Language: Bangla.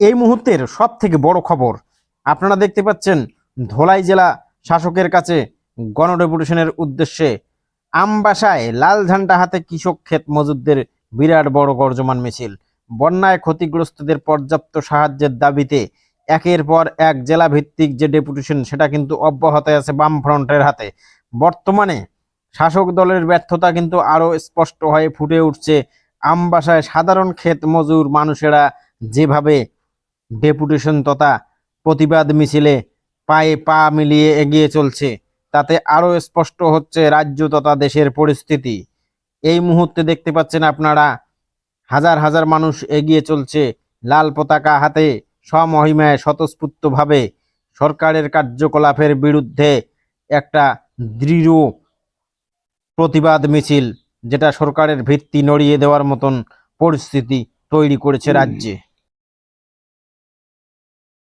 এই মুহূর্তের সব থেকে বড় খবর আপনারা দেখতে পাচ্ছেন ধলাই জেলা শাসকের কাছে গণডেপুটেশনের উদ্দেশ্যে আমবাসায় লাল ঝান্ডা হাতে কৃষক ক্ষেত মজুদদের বিরাট বড় গর্জমান মিছিল। বন্যায় ক্ষতিগ্রস্তদের পর্যাপ্ত সাহায্যের দাবিতে একের পর এক জেলা ভিত্তিক যে ডেপুটেশন, সেটা কিন্তু অব্যাহত আছে বাম ফ্রন্টের হাতে। বর্তমানে শাসক দলের ব্যর্থতা কিন্তু আরও স্পষ্ট হয়ে ফুটে উঠছে। আমবাসায় সাধারণ ক্ষেত মজুর মানুষেরা যেভাবে ডেপুটেশন তথা প্রতিবাদ মিছিলে পায়ে পা মিলিয়ে এগিয়ে চলছে। তাতে আরও স্পষ্ট হচ্ছে রাজ্য তথা দেশের পরিস্থিতি। এই মুহূর্তে দেখতে পাচ্ছেন আপনারা, হাজার হাজার মানুষ এগিয়ে চলছে লাল পতাকা হাতে স্বমহিমায় স্বতঃস্ফূর্তভাবে। সরকারের কার্যকলাপের বিরুদ্ধে একটা দৃঢ় প্রতিবাদ মিছিল, যেটা সরকারের ভিত্তি নড়িয়ে দেওয়ার মতন পরিস্থিতি তৈরি করেছে রাজ্যে।